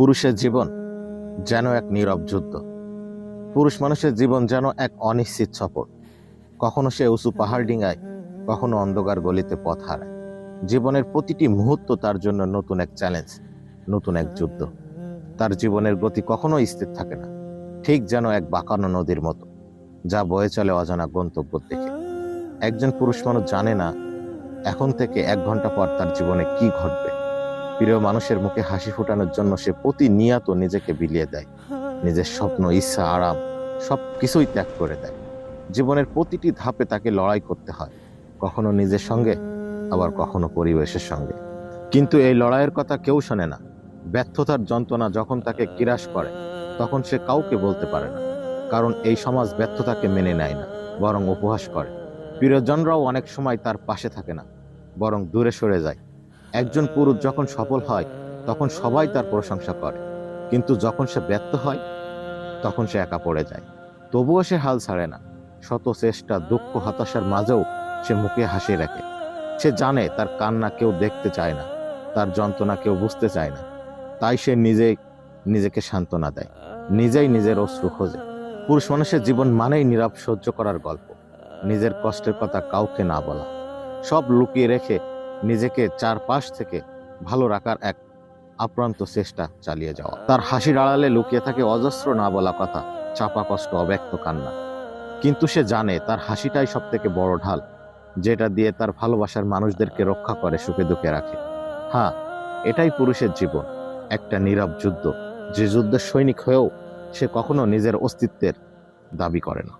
পুরুষের জীবন যেন এক নীরব যুদ্ধ। পুরুষ মানুষের জীবন যেন এক অনিশ্চিত সফর। কখনো সে উঁচু পাহাড় ডিঙায়, কখনো অন্ধকার গলিতে পথ হারায়। জীবনের প্রতিটি মুহূর্ত তার জন্য নতুন এক চ্যালেঞ্জ নতুন এক যুদ্ধ। তার জীবনের গতি কখনো স্থির থাকে না, ঠিক যেন এক বাঁকানো নদীর মতো, যা বয়ে চলে অজানা গন্তব্য দেখে একজন পুরুষ মানুষ জানে না, এখন থেকে এক ঘণ্টা পর তার জীবনে কি ঘটবে। প্রিয় মানুষের মুখে হাসি ফোটানোর জন্য সে প্রতিনিয়ত নিজেকে বিলিয়ে দেয়। নিজের স্বপ্ন, ইচ্ছা, আরাম সব কিছুই ত্যাগ করে দেয়। জীবনের প্রতিটি ধাপে তাকে লড়াই করতে হয়, কখনো নিজের সঙ্গে, আবার কখনো পরিবেশের সঙ্গে। কিন্তু এই লড়াইয়ের কথা কেউ শোনে না। ব্যর্থতার যন্ত্রণা যখন তাকে কিরাশ করে, তখন সে কাউকে বলতে পারে না। কারণ এই সমাজ ব্যর্থতাকে মেনে নেয় না, বরং উপহাস করে। প্রিয়জনরাও অনেক সময় তার পাশে থাকে না, বরং দূরে সরে যায়। একজন পুরুষ যখন সফল হয়, তখন সবাই তার প্রশংসা করে। কিন্তু যখন সে ব্যর্থ হয়, তখন সে একা পড়ে যায়। তবুও সে হাল ছাড়ে না। শত চেষ্টা, দুঃখ, হতাশার মাঝেও সে মুখে হাসি রাখে। সে জানে তার কান্না কেউ দেখতে চায় না, তার যন্ত্রণা কেউ বুঝতে চায় না। তাই সে নিজেই নিজেকে সান্ত্বনা দেয়, নিজেই নিজের অশ্রু খোঁজে। পুরুষ মানুষের জীবন মানেই নীরব সহ্য করার গল্প। নিজের কষ্টের কথা কাউকে না বলা। সব লুকিয়ে রেখে নিজেকে চারপাশ থেকে ভালো রাখার এক আপ্রান্ত চেষ্টা চালিয়ে যাওয়া। তার হাসির আড়ালে লুকিয়ে থাকে অজস্র না বলা কথা, চাপা কষ্ট, অব্যক্ত কান্না। কিন্তু সে জানে তার হাসিটাই সব থেকে বড় ঢাল, যেটা দিয়ে তার ভালোবাসার মানুষদেরকে রক্ষা করে, সুখে দুঃখে রাখে। হ্যাঁ এটাই পুরুষের জীবন, একটা নীরব যুদ্ধ, যে যুদ্ধের সৈনিক হয়েও সে কখনো নিজের অস্তিত্বের দাবি করে না।